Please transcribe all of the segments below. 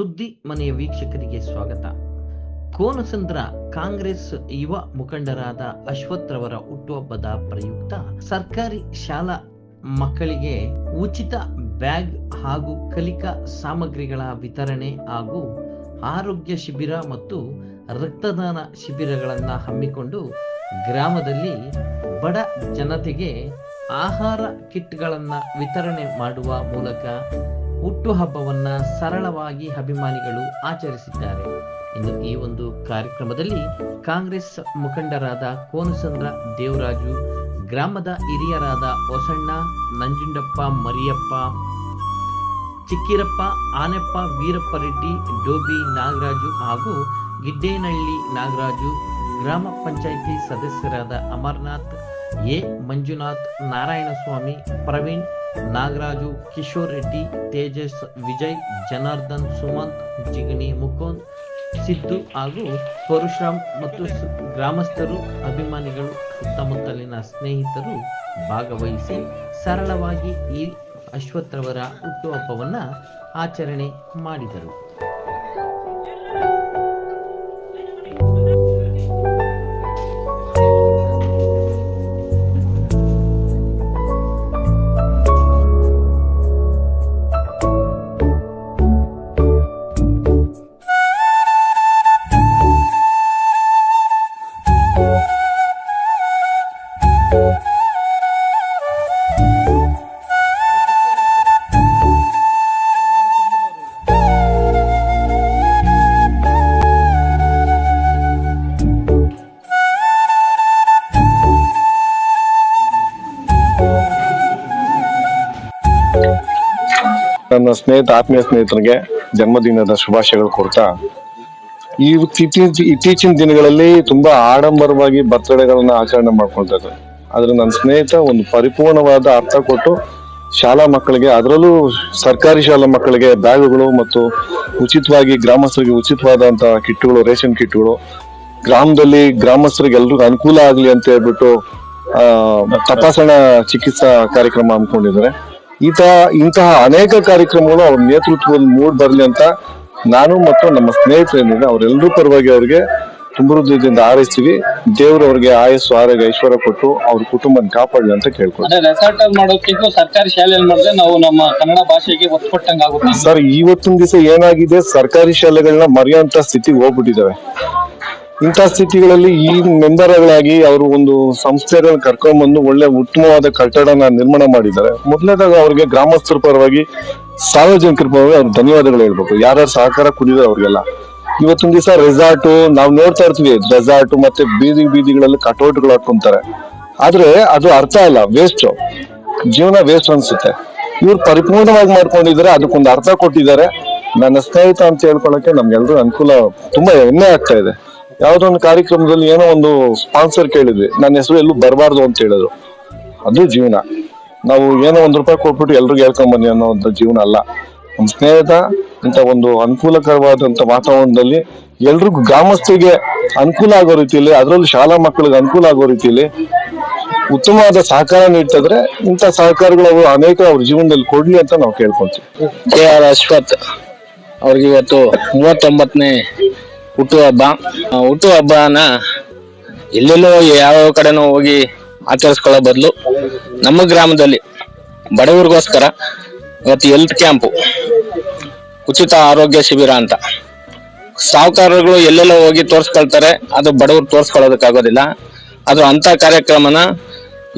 ಸುದ್ದಿ ಮನೆಯ ವೀಕ್ಷಕರಿಗೆ ಸ್ವಾಗತ. ಕೋನಸಂದ್ರ ಕಾಂಗ್ರೆಸ್ ಯುವ ಮುಖಂಡರಾದ ಅಶ್ವಥ್ ರವರ ಹುಟ್ಟುಹಬ್ಬದ ಪ್ರಯುಕ್ತ ಸರ್ಕಾರಿ ಶಾಲಾ ಮಕ್ಕಳಿಗೆ ಉಚಿತ ಬ್ಯಾಗ್ ಹಾಗೂ ಕಲಿಕಾ ಸಾಮಗ್ರಿಗಳ ವಿತರಣೆ ಹಾಗೂ ಆರೋಗ್ಯ ಶಿಬಿರ ಮತ್ತು ರಕ್ತದಾನ ಶಿಬಿರಗಳನ್ನು ಹಮ್ಮಿಕೊಂಡು ಗ್ರಾಮದಲ್ಲಿ ಬಡ ಜನತೆಗೆ ಆಹಾರ ಕಿಟ್ಗಳನ್ನು ವಿತರಣೆ ಮಾಡುವ ಮೂಲಕ ಹುಟ್ಟುಹಬ್ಬವನ್ನ ಸರಳವಾಗಿ ಅಭಿಮಾನಿಗಳು ಆಚರಿಸಿದ್ದಾರೆ. ಇನ್ನು ಈ ಒಂದು ಕಾರ್ಯಕ್ರಮದಲ್ಲಿ ಕಾಂಗ್ರೆಸ್ ಮುಖಂಡರಾದ ಕೋನಸಂದ್ರ ದೇವರಾಜು, ಗ್ರಾಮದ ಹಿರಿಯರಾದ ಹೊಸಣ್ಣ, ನಂಜುಂಡಪ್ಪ ಮರಿಯಪ್ಪ, ಚಿಕ್ಕಿರಪ್ಪ, ಆನೆಪ್ಪ ವೀರಪ್ಪ ರೆಡ್ಡಿ, ಡೋಬಿ ನಾಗರಾಜು ಹಾಗೂ ಗಿಡ್ಡೇನಹಳ್ಳಿ ನಾಗರಾಜು, ಗ್ರಾಮ ಪಂಚಾಯಿತಿ ಸದಸ್ಯರಾದ ಅಮರ್ನಾಥ್ ಎ. ಮಂಜುನಾಥ್, ನಾರಾಯಣಸ್ವಾಮಿ, ಪ್ರವೀಣ್, ನಾಗರಾಜು, ಕಿಶೋರ್ ರೆಡ್ಡಿ, ತೇಜಸ್, ವಿಜಯ್, ಜನಾರ್ದನ್, ಸುಮಂತ್, ಜಿಗಣಿ ಮುಕುಂದ್, ಸಿದ್ದು ಹಾಗೂ ಪರಶುರಾಮ್ ಮತ್ತು ಗ್ರಾಮಸ್ಥರು, ಅಭಿಮಾನಿಗಳು ಸುತ್ತಮುತ್ತಲಿನ ಸ್ನೇಹಿತರು ಭಾಗವಹಿಸಿ ಸರಳವಾಗಿ ಈ ಅಶ್ವಥ್ರವರ ಹುಟ್ಟುಹಬ್ಬವನ್ನು ಆಚರಣೆ ಮಾಡಿದರು. ನನ್ನ ಸ್ನೇಹಿತ, ಆತ್ಮೀಯ ಸ್ನೇಹಿತರಿಗೆ ಜನ್ಮದಿನದ ಶುಭಾಶಯಗಳು ಕೊಡ್ತಾ, ಈ ಇತ್ತೀಚ- ಇತ್ತೀಚಿನ ದಿನಗಳಲ್ಲಿ ತುಂಬಾ ಆಡಂಬರವಾಗಿ ಬರ್ತ್ಡೇಗಳನ್ನ ಆಚರಣೆ ಮಾಡ್ಕೊಳ್ತಾ ಇದ್ದಾರೆ. ಆದ್ರೆ ನನ್ನ ಸ್ನೇಹಿತ ಒಂದು ಪರಿಪೂರ್ಣವಾದ ಅರ್ಥ ಕೊಟ್ಟು ಶಾಲಾ ಮಕ್ಕಳಿಗೆ, ಅದರಲ್ಲೂ ಸರ್ಕಾರಿ ಶಾಲಾ ಮಕ್ಕಳಿಗೆ ಬ್ಯಾಗುಗಳು ಮತ್ತು ಉಚಿತವಾಗಿ ಗ್ರಾಮಸ್ಥರಿಗೆ ಉಚಿತವಾದಂತಹ ಕಿಟ್ಗಳು, ರೇಷನ್ ಕಿಟ್ಗಳು, ಗ್ರಾಮದಲ್ಲಿ ಗ್ರಾಮಸ್ಥರಿಗೆ ಎಲ್ರಿಗೂ ಅನುಕೂಲ ಆಗ್ಲಿ ಅಂತ ಹೇಳ್ಬಿಟ್ಟು ತಪಾಸಣಾ ಚಿಕಿತ್ಸಾ ಕಾರ್ಯಕ್ರಮ ಹಮ್ಮಿಕೊಂಡಿದ್ದಾರೆ. ಈತ, ಇಂತಹ ಅನೇಕ ಕಾರ್ಯಕ್ರಮಗಳು ಅವ್ರ ನೇತೃತ್ವದಲ್ಲಿ ಮೂಡ್ ಬರಲಿ ಅಂತ ನಾನು ಮತ್ತು ನಮ್ಮ ಸ್ನೇಹಿತರೇನಿದೆ ಅವರೆಲ್ಲರೂ ಪರವಾಗಿ ಅವ್ರಿಗೆ ತುಂಬ ಆರೈಸ್ತೀವಿ ದೇವರು ಅವ್ರಿಗೆ ಆಯಸ್ಸು ಆರೋಗ್ಯ ಐಶ್ವರ್ಯ ಕೊಟ್ಟು ಅವ್ರ ಕುಟುಂಬನ ಕಾಪಾಡಲಿ ಅಂತ ಕೇಳ್ಕೊಳ್ತೀವಿ. ರೆಸಾರ್ಟ್ ಅಲ್ಲಿ ಮಾಡೋದಕ್ಕಿಂತ ಸರ್ಕಾರಿ ಶಾಲೆಯಲ್ಲಿ ಮಾಡಿದ್ರೆ ನಾವು ನಮ್ಮ ಕನ್ನಡ ಭಾಷೆಗೆ ಒತ್ತು ಕೊಟ್ಟಂಗೆ ಆಗುತ್ತೆ. ಸರ್ ಇವತ್ತಿನ ದಿವಸ ಏನಾಗಿದೆ? ಸರ್ಕಾರಿ ಶಾಲೆಗಳನ್ನ ಮರೆಯುವಂತ ಸ್ಥಿತಿಗೆ ಹೋಗ್ಬಿಟ್ಟಿದ್ದಾವೆ ಇಂಥ ಸ್ಥಿತಿಗಳಲ್ಲಿ ಈ ಮೆಂಬರ್ಗಳಾಗಿ ಅವರು ಒಂದು ಸಂಸ್ಥೆಗಳನ್ನ ಕರ್ಕೊಂಡ್ಬಂದು ಒಳ್ಳೆ ಉತ್ತಮವಾದ ಕಟ್ಟಡನ ನಿರ್ಮಾಣ ಮಾಡಿದ್ದಾರೆ. ಮೊದಲನೇದಾಗ ಅವ್ರಿಗೆ ಗ್ರಾಮಸ್ಥರ ಪರವಾಗಿ ಸಾರ್ವಜನಿಕರ ಪರವಾಗಿ ಅವ್ರ ಧನ್ಯವಾದಗಳು ಹೇಳ್ಬೇಕು. ಯಾರ್ಯಾರು ಸಹಕಾರ ಕುಡಿದ್ರೆ ಅವ್ರಿಗೆಲ್ಲ. ಇವತ್ತಿನ ದಿವಸ ರೆಸಾರ್ಟ್ ನಾವು ನೋಡ್ತಾ ಇರ್ತೀವಿ ರೆಸಾರ್ಟ್ ಮತ್ತೆ ಬೀದಿ ಬೀದಿಗಳಲ್ಲಿ ಕಟೌಟ್ಗಳು ಹಾಕೊಂತಾರೆ. ಆದ್ರೆ ಅದು ಅರ್ಥ ಇಲ್ಲ ವೇಸ್ಟ್ ಜೀವನ ವೇಸ್ಟ್ ಅನ್ಸುತ್ತೆ. ಇವ್ರು ಪರಿಪೂರ್ಣವಾಗಿ ಮಾಡ್ಕೊಂಡಿದ್ದಾರೆ, ಅದಕ್ಕೊಂದು ಅರ್ಥ ಕೊಟ್ಟಿದ್ದಾರೆ. ನನ್ನ ಸ್ನೇಹಿತ ಅಂತ ಹೇಳ್ಕೊಳಕ್ಕೆ ನಮ್ಗೆಲ್ರೂ ಅನುಕೂಲ ತುಂಬಾ ಹೆಮ್ಮೆ ಆಗ್ತಾ ಇದೆ. ಯಾವ್ದೋ ಒಂದು ಕಾರ್ಯಕ್ರಮದಲ್ಲಿ ಏನೋ ಒಂದು ಸ್ಪಾನ್ಸರ್ ಕೇಳಿದ್ವಿ. ನನ್ನ ಹೆಸರು ಎಲ್ಲೂ ಬರಬಾರ್ದು ಅಂತ ಹೇಳಿದ್ರು. ಅದು ಜೀವನ. ನಾವು ಏನೋ ಒಂದ್ ರೂಪಾಯಿ ಕೊಟ್ಬಿಟ್ಟು ಎಲ್ರಿಗೂ ಹೇಳ್ಕೊಂಡ್ ಬನ್ನಿ ಅನ್ನೋ ಜೀವನ ಅಲ್ಲ. ನಮ್ಮ ಸ್ನೇಹಿತ ಇಂಥ ಒಂದು ಅನುಕೂಲಕರವಾದಂತ ವಾತಾವರಣದಲ್ಲಿ ಎಲ್ರಿಗೂ ಗ್ರಾಮಸ್ಥರಿಗೆ ಅನುಕೂಲ ಆಗೋ ರೀತಿಯಲ್ಲಿ ಅದರಲ್ಲೂ ಶಾಲಾ ಮಕ್ಕಳಿಗೆ ಅನುಕೂಲ ಆಗೋ ರೀತಿಯಲ್ಲಿ ಉತ್ತಮವಾದ ಸಹಕಾರ ನೀಡ್ತಾ ಇದ್ರೆ ಇಂಥ ಸಹಕಾರಗಳು ಅವರು ಅನೇಕ ಅವ್ರ ಜೀವನದಲ್ಲಿ ಕೊಡ್ಲಿ ಅಂತ ನಾವು ಕೇಳ್ಕೊಂತೀವಿ ಕೆ ಆರ್ ಅಶ್ವಥ್ ಅವ್ರಿಗೆ ಇವತ್ತು ಮೂವತ್ತೊಂಬತ್ತನೇ ಹುಟ್ಟುಹಬ್ಬ. ಆ, ಹುಟ್ಟುಹಬ್ಬನ ಎಲ್ಲೆಲ್ಲೋ ಯಾವ ಕಡೆನೋ ಹೋಗಿ ಆಚರಿಸ್ಕೊಳ್ಳೋ ಬದಲು ನಮ್ಮ ಗ್ರಾಮದಲ್ಲಿ ಬಡವರಿಗೋಸ್ಕರ ಇವತ್ತು ಹೆಲ್ತ್ ಕ್ಯಾಂಪು ಉಚಿತ ಆರೋಗ್ಯ ಶಿಬಿರ ಅಂತ. ಸಾಹುಕಾರಗಳು ಎಲ್ಲೆಲ್ಲೋ ಹೋಗಿ ತೋರಿಸ್ಕೊಳ್ತಾರೆ, ಅದು ಬಡವರು ತೋರಿಸ್ಕೊಳ್ಳೋದಕ್ಕಾಗೋದಿಲ್ಲ. ಅದು ಅಂತ ಕಾರ್ಯಕ್ರಮನ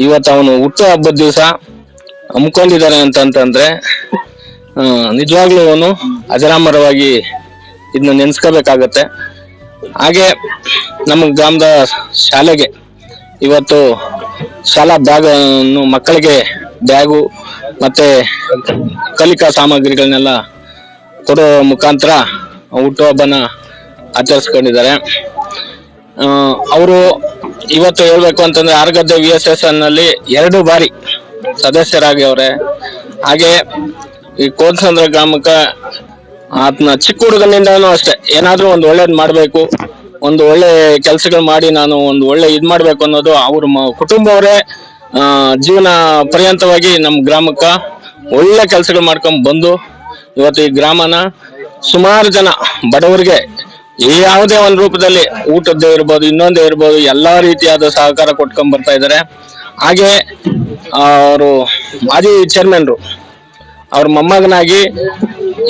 ಇವತ್ತು ಅವನು ಹುಟ್ಟು ಹಬ್ಬದ ದಿವಸ ಹಮ್ಮಿಕೊಂಡಿದ್ದಾನೆ ಅಂತಂತಂದ್ರೆ ನಿಜವಾಗ್ಲೂ ಅವನು ಅಜರಾಮರವಾಗಿ ಇದನ್ನ ನೆನ್ಸ್ಕೋಬೇಕಾಗತ್ತೆ. ಹಾಗೆ ನಮ್ಮ ಗ್ರಾಮದ ಶಾಲೆಗೆ ಇವತ್ತು ಶಾಲಾ ಬ್ಯಾಗ್ ಮಕ್ಕಳಿಗೆ ಬ್ಯಾಗು ಮತ್ತೆ ಕಲಿಕಾ ಸಾಮಗ್ರಿಗಳನ್ನೆಲ್ಲ ಕೊಡೋ ಮುಖಾಂತರ ಹುಟ್ಟುಹಬ್ಬನ ಆಚರಿಸ್ಕೊಂಡಿದ್ದಾರೆ. ಅವರು ಇವತ್ತು ಹೇಳ್ಬೇಕು ಅಂತಂದ್ರೆ ಆರ್ಗದ್ದೆ ವಿ ಎಸ್ ಎಸ್ನಲ್ಲಿ ಎರಡು ಬಾರಿ ಸದಸ್ಯರಾಗಿ ಅವ್ರೆ. ಹಾಗೆ ಈ ಕೋನ್ಸಂದ್ರ ಗ್ರಾಮಕ್ಕೆ ಆತನ ಚಿಕ್ಕ ಹುಡುಗನಿಂದನೂ ಅಷ್ಟೇ. ಏನಾದ್ರೂ ಒಂದು ಒಳ್ಳೇದ್ ಮಾಡ್ಬೇಕು, ಒಂದು ಒಳ್ಳೆ ಕೆಲಸಗಳು ಮಾಡಿ ನಾನು ಒಂದು ಒಳ್ಳೆ ಇದ್ ಮಾಡ್ಬೇಕು ಅನ್ನೋದು ಅವ್ರ ಮ- ಕುಟುಂಬವರೇ ಜೀವನ ಪರ್ಯಂತವಾಗಿ ನಮ್ಮ ಗ್ರಾಮಕ್ಕ ಒಳ್ಳೆ ಕೆಲಸಗಳು ಮಾಡ್ಕೊಂಡ್ ಬಂದು ಇವತ್ತು ಈ ಗ್ರಾಮನ ಸುಮಾರು ಜನ ಬಡವರಿಗೆ ಯಾವುದೇ ಒಂದು ರೂಪದಲ್ಲಿ ಊಟದ್ದೇ ಇರ್ಬೋದು, ಇನ್ನೊಂದೇ ಇರ್ಬೋದು, ಎಲ್ಲಾ ರೀತಿಯಾದ ಸಹಕಾರ ಕೊಟ್ಕೊಂಡ್ ಬರ್ತಾ ಇದ್ದಾರೆ. ಹಾಗೆ ಅವರು ಮಾಜಿ ಚೇರ್ಮನ್ರು ಅವ್ರ ಮೊಮ್ಮಗನಾಗಿ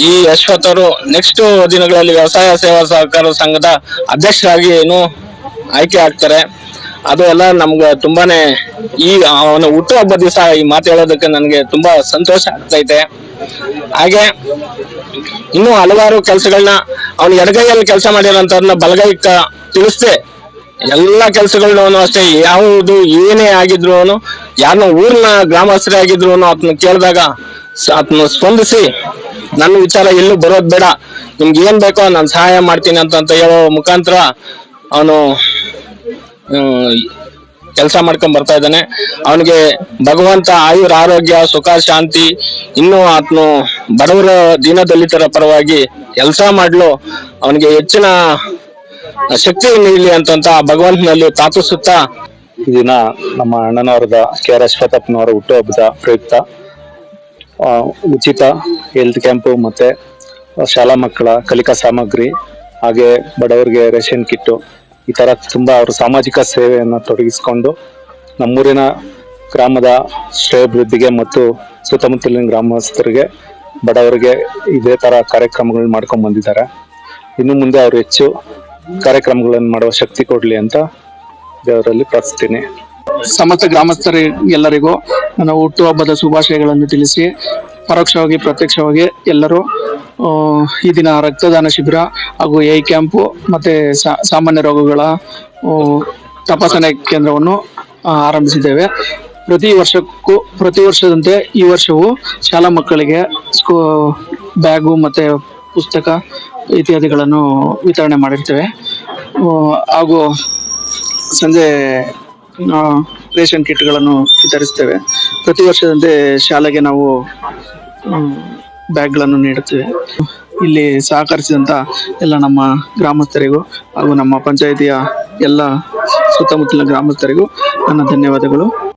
ಈ ಯಶ್ವಥ್ ಅವರು ನೆಕ್ಸ್ಟ್ ದಿನಗಳಲ್ಲಿ ವ್ಯವಸಾಯ ಸೇವಾ ಸಹಕಾರ ಸಂಘದ ಅಧ್ಯಕ್ಷರಾಗಿ ಏನು ಆಯ್ಕೆ ಆಗ್ತಾರೆ. ಅದು ಎಲ್ಲ ನಮ್ಗೆ ತುಂಬಾನೇ ಈ ಅವನ ಹುಟ್ಟುಹಬ್ಬ ದಿವಸ ಈ ಮಾತು ಹೇಳೋದಕ್ಕೆ ನನಗೆ ತುಂಬಾ ಸಂತೋಷ ಆಗ್ತೈತೆ. ಹಾಗೆ ಇನ್ನೂ ಹಲವಾರು ಕೆಲಸಗಳನ್ನ ಅವನು ಎಡಗೈಯಲ್ಲಿ ಕೆಲಸ ಮಾಡಿರೋಂಥವ್ರನ್ನ ಬಲಗೈಕ ತಿಳಿಸ್ದೆ. ಎಲ್ಲ ಅವನು ಅಷ್ಟೇ, ಯಾವುದು ಏನೇ ಆಗಿದ್ರು ಯಾರನ್ನ ಊರಿನ ಗ್ರಾಮಸ್ಥರೇ ಆಗಿದ್ರು ಆತನ ಕೇಳಿದಾಗ ಆತನ ಸ್ಪಂದಿಸಿ, ನನ್ನ ವಿಚಾರ ಎಲ್ಲೂ ಬರೋದ್ ಬೇಡ. ನಿಮ್ಗೆ ಏನ್ ಬೇಕೋ ನಾನು ಸಹಾಯ ಮಾಡ್ತೀನಿ ಅಂತ ಹೇಳೋ ಮುಖಾಂತರ ಅವನು ಕೆಲಸ ಮಾಡ್ಕೊಂಡ್ ಬರ್ತಾ ಇದ್ದಾನೆ. ಅವನಿಗೆ ಭಗವಂತ ಆಯುರ್ ಆರೋಗ್ಯ, ಸುಖ, ಶಾಂತಿ, ಇನ್ನು ಆತನು ಬಡವರ ದೀನದಲಿತರ ಪರವಾಗಿ ಕೆಲಸ ಮಾಡ್ಲು. ಅವನಿಗೆ ಹೆಚ್ಚಿನ ಶಕ್ತಿ ನೀಡಲಿ ಅಂತಂತ ಭಗವಂತನಲ್ಲಿ ತಾಪಿಸುತ್ತಾ ದಿನ ನಮ್ಮ ಅಣ್ಣನವರದ ಕೆ ಆರ್ ಅಶ್ವಥಪ್ಪನವರ ಹುಟ್ಟುಹಬ್ಬದ ಪ್ರಯುಕ್ತ ಉಚಿತ ಹೆಲ್ತ್ ಕ್ಯಾಂಪು ಮತ್ತೆ ಶಾಲಾ ಮಕ್ಕಳ ಕಲಿಕಾ ಸಾಮಗ್ರಿ ಹಾಗೆ ಬಡವರಿಗೆ ರೇಷನ್ ಕಿಟ್ಟು ಈ ತರ ತುಂಬಾ ಅವರು ಸಾಮಾಜಿಕ ಸೇವೆಯನ್ನು ತೊಡಗಿಸಿಕೊಂಡು ನಮ್ಮೂರಿನ ಗ್ರಾಮದ ಶ್ರೇಯಾಭಿವೃದ್ಧಿಗೆ ಮತ್ತು ಸುತ್ತಮುತ್ತಲಿನ ಗ್ರಾಮಸ್ಥರಿಗೆ, ಬಡವರಿಗೆ ಇದೇ ತರ ಕಾರ್ಯಕ್ರಮಗಳನ್ನ ಮಾಡ್ಕೊಂಡ್ ಬಂದಿದ್ದಾರೆ. ಇನ್ನು ಮುಂದೆ ಅವರು ಹೆಚ್ಚು ಕಾರ್ಯಕ್ರಮಗಳನ್ನು ಮಾಡುವ ಶಕ್ತಿ ಕೊಡ್ಲಿ ಅಂತ ದೇವರಲ್ಲಿ ಪ್ರಾರ್ಥಿಸ್ತೀನಿ. ಸಮಸ್ತ ಗ್ರಾಮಸ್ಥರಿಗೆಲ್ಲರಿಗೂ ನನ್ನ ಹುಟ್ಟುಹಬ್ಬದ ಶುಭಾಶಯಗಳನ್ನು ತಿಳಿಸಿ, ಪರೋಕ್ಷವಾಗಿ ಪ್ರತ್ಯಕ್ಷವಾಗಿ ಎಲ್ಲರೂ ಈ ದಿನ ರಕ್ತದಾನ ಶಿಬಿರ ಹಾಗೂ ಎ ಕ್ಯಾಂಪು ಮತ್ತೆ ಸಾಮಾನ್ಯ ರೋಗಗಳ ತಪಾಸಣೆ ಕೇಂದ್ರವನ್ನು ಆರಂಭಿಸಿದ್ದೇವೆ. ಪ್ರತಿ ವರ್ಷಕ್ಕೂ, ಪ್ರತಿ ವರ್ಷದಂತೆ ಈ ವರ್ಷವೂ ಶಾಲಾ ಮಕ್ಕಳಿಗೆ ಸ್ಕೂ, ಬ್ಯಾಗು ಮತ್ತೆ ಪುಸ್ತಕ ಇತ್ಯಾದಿಗಳನ್ನು ವಿತರಣೆ ಮಾಡಿರ್ತೇವೆ. ಹಾಗೂ ಸಂಜೆ ರೇಷನ್ ಕಿಟ್ಗಳನ್ನು ವಿತರಿಸ್ತೇವೆ. ಪ್ರತಿ ವರ್ಷದಂತೆ ಶಾಲೆಗೆ ನಾವು ಬ್ಯಾಗ್ಗಳನ್ನು ನೀಡುತ್ತಿವೆ. ಇಲ್ಲಿ ಸಹಕರಿಸಿದಂತ ಎಲ್ಲ ನಮ್ಮ ಗ್ರಾಮಸ್ಥರಿಗೂ ಹಾಗೂ ನಮ್ಮ ಪಂಚಾಯಿತಿಯ ಎಲ್ಲ ಸುತ್ತಮುತ್ತಲಿನ ಗ್ರಾಮಸ್ಥರಿಗೂ ನನ್ನ ಧನ್ಯವಾದಗಳು.